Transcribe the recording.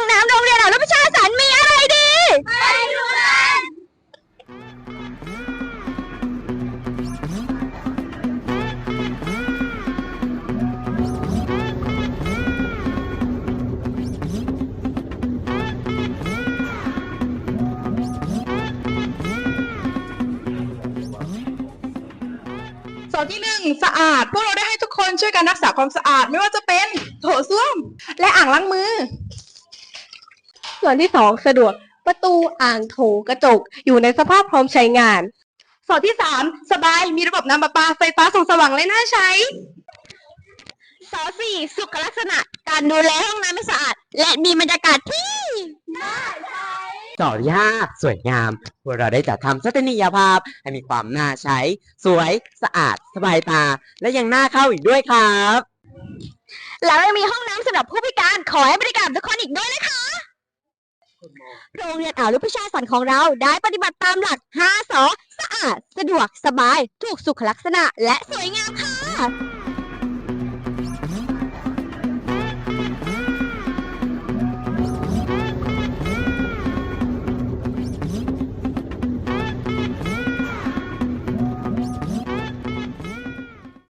งน้ำโรงเรียนอ่าประชาสันมีอะไรดีไปดูกันส่วนที่หนึ่งสะอาด พวกเราได้ให้ทุกคนช่วยกันรักษาความสะอาดไม่ว่าจะเป็นโถส้วมและอ่างล้างมือ ส่วนที่สองสะดวกประตูอ่างโถกระจก อยู่ในสภาพพร้อมใช้งาน ส่วนที่สามสบายมีระบบน้ำประปาไฟฟ้าส่องสว่างและน่าใช้สอสี่สุขลักษณะ การดูแลห้องน้ำให้สะอาด และมีบรรยากาศที่ต่อที่ห้าสวยงามพวกเราได้จัดทำทัศนียภาพ ให้มีความน่าใช้ สวยสะอาด สบายตา และยังน่าเข้าอีกด้วยครับ แล้วยังมีห้องน้ำสำหรับผู้พิการขอให้บริการทุกคนอีกด้วยนะคะ โรงเรียนอ่าวลุประชาสันของเราได้ปฏิบัติตามหลัก 5สอสะอาด สะดวก สบาย ถูกสุขลักษณะ และสวยงามค่ะ